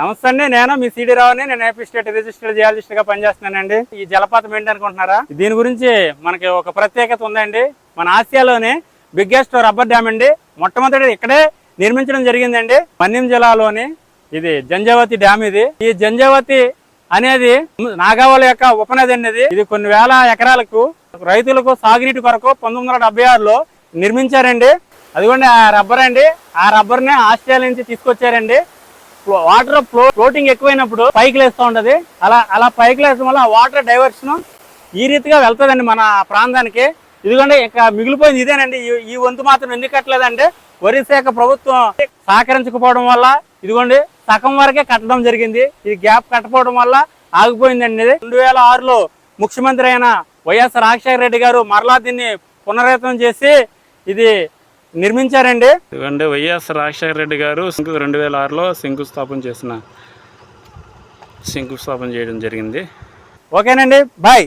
నమస్తే అండి. నేను మీ సిడి రావుని. నేను ఏపీ స్టేట్ రిజిస్టర్ జియాలజిస్ట్గా పనిచేస్తున్నానండి. ఈ జలపాతం ఏంటి అనుకుంటున్నారా దీని గురించి మనకి ఒక ప్రత్యేకత ఉందండి. మన ఆసియాలోనే బిగ్గెస్ట్ రబ్బర్ డ్యామ్ అండి. మొట్టమొదటి ఇక్కడే నిర్మించడం జరిగిందండి. మన్యం జిల్లాలోని ఇది జంజావతి డ్యామ్ ఇది. ఈ జంజావతి అనేది నాగావళి యొక్క ఉపనది అండి ఇది. ఇది కొన్ని వేల ఎకరాలకు రైతులకు సాగునీటి కొరకు పంతొమ్మిది వందల డెబ్బై ఆరులో నిర్మించారండి. అదిగోండి ఆ రబ్బర్ అండి. ఆ రబ్బర్ని ఆస్ట్రేలియా నుంచి తీసుకొచ్చారండి. వాటర్ ఫ్లో ఫ్లోటింగ్ ఎక్కువైనప్పుడు పైకి లేస్తూ ఉంటది. అలా అలా పైకి లేచడం వల్ల వాటర్ డైవర్షన్ ఈ రీతిగా వెళ్తుందండి మన ప్రాంతానికి. ఇదిగోండి ఇక మిగిలిపోయింది ఇదేనండి. ఈ- ఈ వంతు మాత్రం ఎందుకు కట్టలేదంటే వరి శాఖ ప్రభుత్వం సహకరించకపోవడం వల్ల ఇదిగోండి సగం వరకే కట్టడం జరిగింది. ఇది గ్యాప్ కట్టపోవడం వల్ల ఆగిపోయిందండి ఇది. రెండు వేల ఆరులో ముఖ్యమంత్రి అయిన వైఎస్ రాజశేఖర రెడ్డి గారు మరలా దీన్ని పునరాయత్నం చేసి ఇది నిర్మించారండి? ఇదిగోండి వైఎస్ రాజశేఖర రెడ్డి గారు రెండు వేల ఆరులో శంకుస్థాపన చేసిన శంకుస్థాపన చేయడం జరిగింది. ఓకేనండి బాయ్.